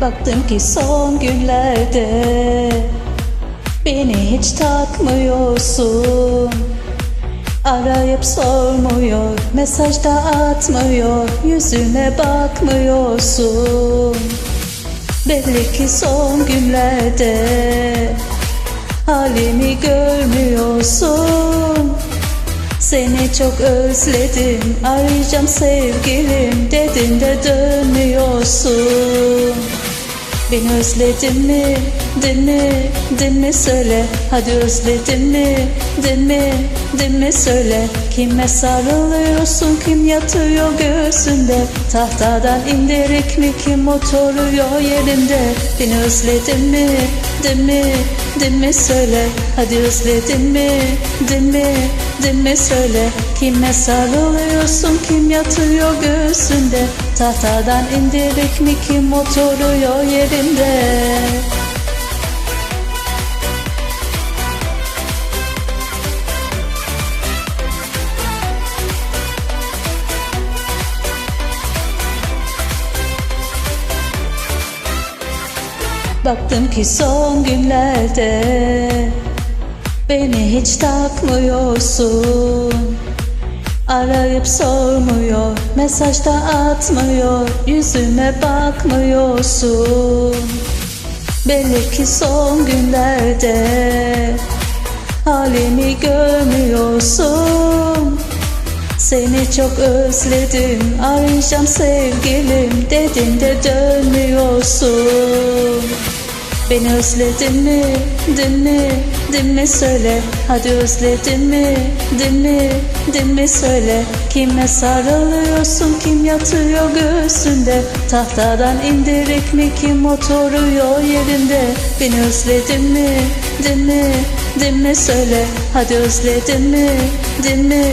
Baktım ki son günlerde Beni hiç takmıyorsun. Arayıp sormuyor Mesaj da atmıyor Yüzüme bakmıyorsun. Belli ki son günlerde Halimi görmüyorsun. Seni çok özledim Arayacağım sevgilim Dedin de dönmüyorsun Beni özledin mi? Din mi? Söyle Hadi özledin mi? Mi? Mi söyle Kime sarılıyorsun kim yatıyor göğsünde Tahtadan indirik mi kim oturuyor yerinde Beni özledin mi? Din mi söyle Hadi özledin mi? Din mi söyle Kime sarılıyorsun kim yatıyor göğsünde Tahtadan indirik mi kim oturuyor yerinde Baktım ki son günlerde Beni hiç takmıyorsun. Arayıp sormuyor Mesaj da atmıyor Yüzüme bakmıyorsun. Belli ki son günlerde Halimi görmüyorsun Seni çok özledim Arayacağım sevgilim Dedin de dönmüyorsun Beni özledin mi? Din mi? Din mi söyle Hadi özledin mi? Din mi? Din mi söyle Kime sarılıyorsun kim yatıyor göğsünde Tahtadan indirik mi kim oturuyor yerinde Beni özledin mi? Din mi? Din mi söyle Hadi özledin mi? Din mi?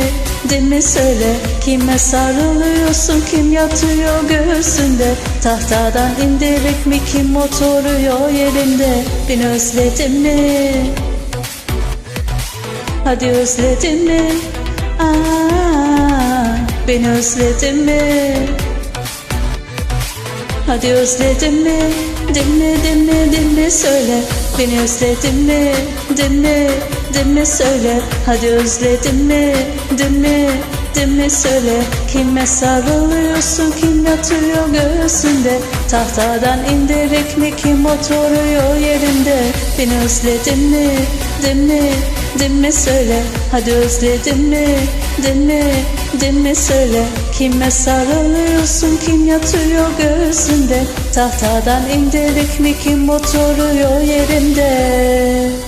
Din mi söyle Kime sarılıyorsun kim yatıyor göğsünde Tahtadan indirik mi kim oturuyor yerinde Beni özledin mi? Hadi özledin mi? Aa, beni özledin mi? Hadi özledin mi? Din mi din mi din mi söyle Beni özledin mi? Din mi din mi söyle Hadi özledin mi? Din mi söyle. Kime sarılıyorsun kim yatıyor göğsünde? Tahtadan indirik mi kim oturuyor yerinde? Beni özledin mi? Din mi din mi söyle? Hadi özledin mi? Din mi din mi söyle? Kime sarılıyorsun kim yatıyor göğsünde? Tahtadan indirik mi kim oturuyor yerinde